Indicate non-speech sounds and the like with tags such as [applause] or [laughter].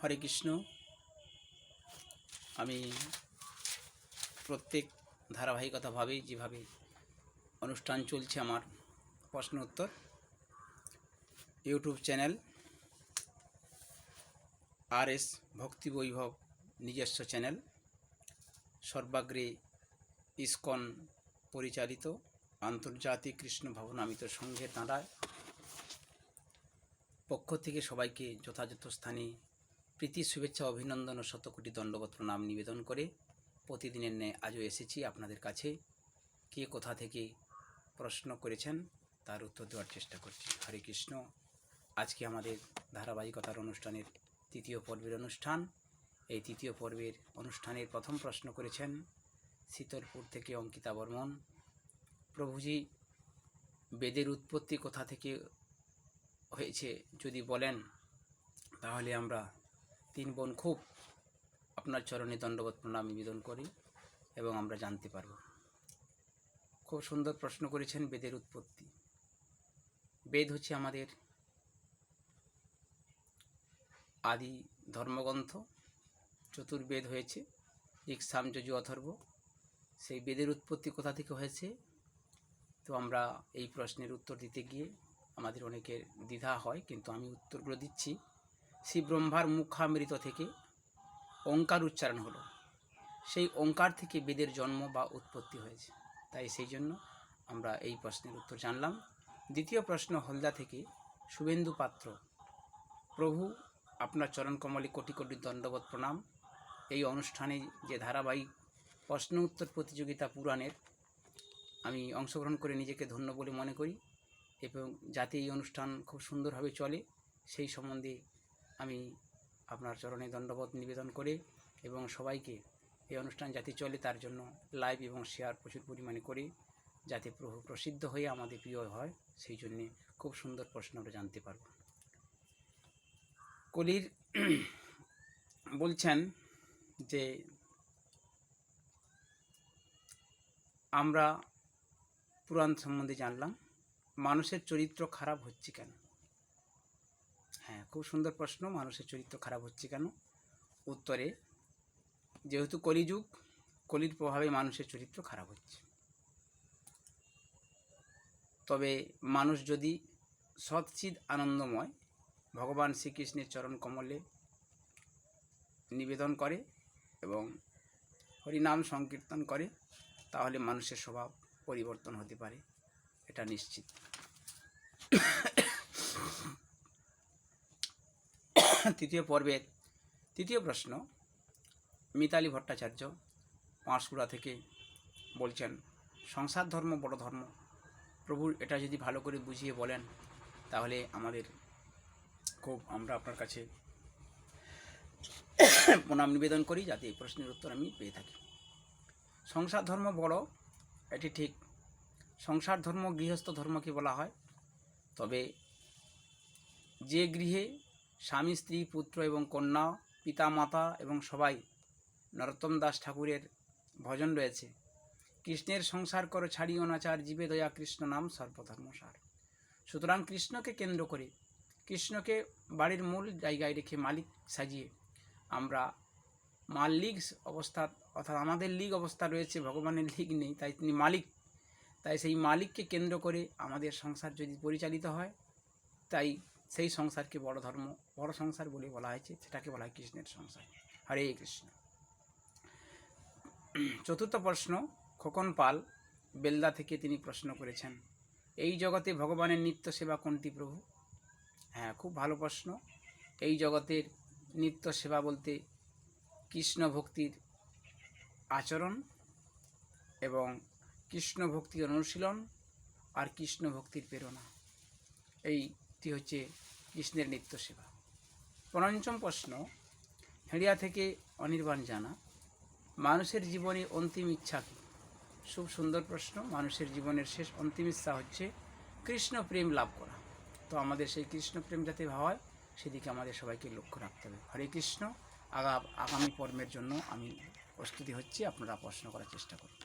হরে কৃষ্ণ। আমি প্রত্যেক ধারাবাহিকতাভাবেই যেভাবে অনুষ্ঠান চলছে আমার প্রশ্ন উত্তর ইউটিউব চ্যানেল আর এস ভক্তি বৈভব নিজস্ব চ্যানেল, সর্বাগ্রে ইস্কন পরিচালিত আন্তর্জাতিক কৃষ্ণ ভবনামিত সংঘের দাঁড়ায় পক্ষ থেকে সবাইকে যথাযথ স্থানে প্রীতি, শুভেচ্ছা, অভিনন্দন ও শতকোটি দণ্ডবত প্রণাম নিবেদন করে প্রতিদিনের ন্যায় আজও এসেছি আপনাদের কাছে। কে কোথা থেকে প্রশ্ন করেছেন তার উত্তর দেওয়ার চেষ্টা করছি। হরে কৃষ্ণ। আজকে আমাদের ধারাবাহিকতার অনুষ্ঠানের তৃতীয় পর্বের অনুষ্ঠান। এই তৃতীয় পর্বের অনুষ্ঠানের প্রথম প্রশ্ন করেছেন শীতলপুর থেকে অঙ্কিতা বর্মন। প্রভুজি, বেদের উৎপত্তি কোথা থেকে হয়েছে যদি বলেন, তাহলে আমরা তিন বোন খুব আপনার চরণে দণ্ডবোধ প্রণাম নিবেদন করি এবং আমরা জানতে পারব। খুব সুন্দর প্রশ্ন করেছেন বেদের উৎপত্তি। বেদ হচ্ছে আমাদের আদি ধর্মগ্রন্থ, চতুর্বেদ হয়েছে ঋক সাম যজু অথর্ব। সেই বেদের উৎপত্তি কোথা থেকে হয়েছে? তো আমরা এই প্রশ্নের উত্তর দিতে গিয়ে আমাদের অনেকের দ্বিধা হয়, কিন্তু আমি উত্তরগুলো দিচ্ছি। শ্রী ব্রহ্মার মুখামৃত থেকে ওঙ্কার উচ্চারণ হলো। সেই ওঙ্কার থেকে বেদের জন্ম বা উৎপত্তি হয়েছে। তাই সেই জন্য আমরা এই প্রশ্নের উত্তর জানলাম। দ্বিতীয় প্রশ্ন হলদা থেকে, শুভেন্দু পাত্র, প্রভু, আপনার চরণ কমলে কোটি কোটি দণ্ডবোধ প্রণাম। এই অনুষ্ঠানে যে ধারাবাহিক প্রশ্ন উত্তর প্রতিযোগিতা পুরাণের, আমি অংশগ্রহণ করে নিজেকে ধন্য বলে মনে করি এবং যাতে এই অনুষ্ঠান খুব সুন্দরভাবে চলে, সেই সম্বন্ধে আমি আপনার চরণে দণ্ডবোধ নিবেদন করে এবং সবাইকে এই অনুষ্ঠান যাতে চলে তার জন্য লাইভ এবং শেয়ার প্রচুর পরিমাণে করি যাতে প্রভু প্রসিদ্ধ হয়ে আমাদের প্রিয় হয়, সেই জন্যে খুব সুন্দর প্রশ্ন আমরা জানতে পারব। কলির বলছেন যে আমরা পুরাণ সম্বন্ধে জানলাম, মানুষের চরিত্র খারাপ হচ্ছে কেন? হ্যাঁ খুব সুন্দর প্রশ্ন, মানুষের চরিত্র খারাপ হচ্ছে কেন? উত্তরে, যেহেতু কলিযুগ, কলির প্রভাবে মানুষের চরিত্র খারাপ হচ্ছে। তবে মানুষ যদি সৎচিদ আনন্দময় ভগবান শ্রীকৃষ্ণের চরণ কমলে নিবেদন করে এবং হরিনাম সংকীর্তন করে, তাহলে মানুষের স্বভাব পরিবর্তন হতে পারে, এটা নিশ্চিত। [coughs] তৃতীয় পর্বের তৃতীয় প্রশ্ন, মিতালি ভট্টাচার্য পাঁশকুড়া থেকে বলছেন, সংসার ধর্ম বড় ধর্ম। প্রভুর এটা যদি ভালো করে বুঝিয়ে বলেন, তাহলে আমাদের খুব আমরা আপনার কাছে [coughs] প্রণাম নিবেদন করি, যাতে এই প্রশ্নের উত্তর আমি পেয়ে থাকি। সংসার ধর্ম বড়, এটি ঠিক। সংসার ধর্ম গৃহস্থ ধর্মকে বলা হয়। তবে যে গৃহে স্বামী, স্ত্রী, পুত্র এবং কন্যা পিতা মাতা এবং সবাই নরোত্তম দাস ঠাকুরের ভজন রয়েছে। কৃষ্ণের সংসার করো ছাড়ি অনাচার জীবে দয়া কৃষ্ণ নাম সর্বধর্মসার সুতরাং কৃষ্ণকে কেন্দ্র করে কৃষ্ণকে বাড়ির মূল জায়গায় রেখে মালিক সাজিয়ে আমরা মালিক অবস্থা অর্থাৎ আমাদের লিগ অবস্থা রয়েছে, ভগবানের লিগ নেই, তাই তিনি মালিক। তাই সেই মালিককে কেন্দ্র করে আমাদের সংসার যদি পরিচালিত হয়, তাই সেই সংসারকে বড় ধর্ম, বড় সংসার বলে বলা হয়েছে, সেটাকে বলা হয় কৃষ্ণের সংসার। হরে কৃষ্ণ। চতুর্থ প্রশ্ন, খোকন পাল বেলদা থেকে তিনি প্রশ্ন করেছেন, এই জগতে ভগবানের নিত্য সেবা কোনটি প্রভু? হ্যাঁ খুব ভালো প্রশ্ন। এই জগতের নিত্য সেবা বলতে কৃষ্ণ ভক্তির আচরণ এবং কৃষ্ণ ভক্তির অনুশীলন আর কৃষ্ণ ভক্তির প্রেরণা। এইটি হচ্ছে কৃষ্ণের নিত্য সেবা পঞ্চম প্রশ্ন, হেঁড়িয়া থেকে অনির্বাণ জানা, মানুষের জীবনে অন্তিম ইচ্ছা কী? খুব সুন্দর প্রশ্ন, মানুষের জীবনের শেষ অন্তিম ইচ্ছা হচ্ছে কৃষ্ণ প্রেম লাভ করা। তো আমাদের সেই কৃষ্ণ প্রেম যাতে হয়, সেদিকে আমাদের সবাইকে লক্ষ্য রাখতে হবে। হরে কৃষ্ণ, আগা, আগামী পর্বের জন্য আমি প্রস্তুতি হচ্ছি, আপনারা প্রশ্ন করার চেষ্টা করুন।